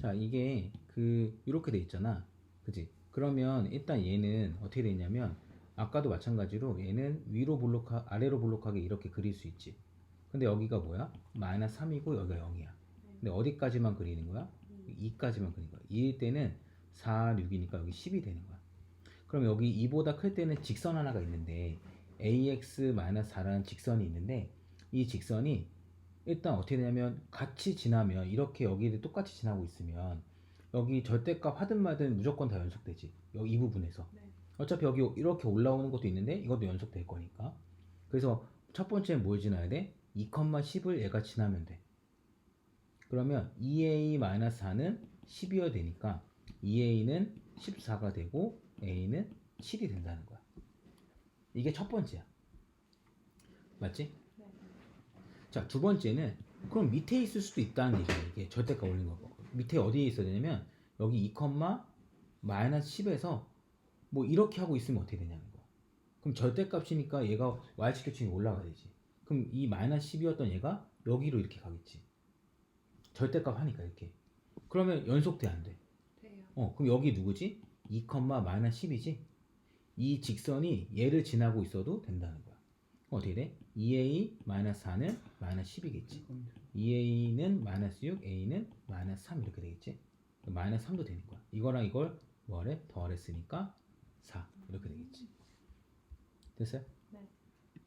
자, 이게 그 이렇게 돼 있잖아. 그지? 그러면 일단 얘는 어떻게 돼 있냐면 아까도 마찬가지로 얘는 위로 볼록하 아래로 볼록하게 이렇게 그릴 수 있지. 근데 여기가 뭐야? 마이너스 3이고 여기가 0이야. 근데 어디까지만 그리는 거야? 2까지만 그리는 거야. 2일 때는 4, 6이니까 여기 10이 되는 거야. 그럼 여기 2보다 클 때는 직선 하나가 있는데 ax-4라는 직선이 있는데 이 직선이 일단 어떻게 되냐면 같이 지나면 이렇게 여기를 똑같이 지나고 있으면 여기 절대값 하든 말든 무조건 다 연속되지. 여기 이 부분에서. 네. 어차피 여기 이렇게 올라오는 것도 있는데 이것도 연속될 거니까. 그래서 첫 번째는 뭘 지나야 돼? 2,10을 얘가 지나면 돼. 그러면 2a-4는 12여야 되니까 2a는 14가 되고 a는 7이 된다는 거야. 이게 첫 번째야. 맞지? 네. 자, 두 번째는 그럼 밑에 있을 수도 있다는 얘기야. 이게 절대값 올린 거고. 밑에 어디에 있어야 되냐면 여기 2, 마이너스 10에서 뭐 이렇게 하고 있으면 어떻게 되냐는 거야. 그럼 절대값이니까 얘가 y축도칭이 올라가야 되지. 그럼 이 마이너스 10이었던 얘가 여기로 이렇게 가겠지. 절대값 하니까 이렇게. 그러면 연속돼 안 돼. 돼요. 어, 그럼 여기 누구지? 2, 마이너스 10이지? 이 직선이 얘를 지나고 있어도 된다는 거야. 어떻게 돼? 2a 마이너스 4는 마이너스 10이겠지. 2a는 마이너스 6, a는 마이너스 3 이렇게 되겠지. 마이너스 3도 되는 거야. 이거랑 이걸 뭐하래? 더하랬으니까 4 이렇게 되겠지. 됐어요?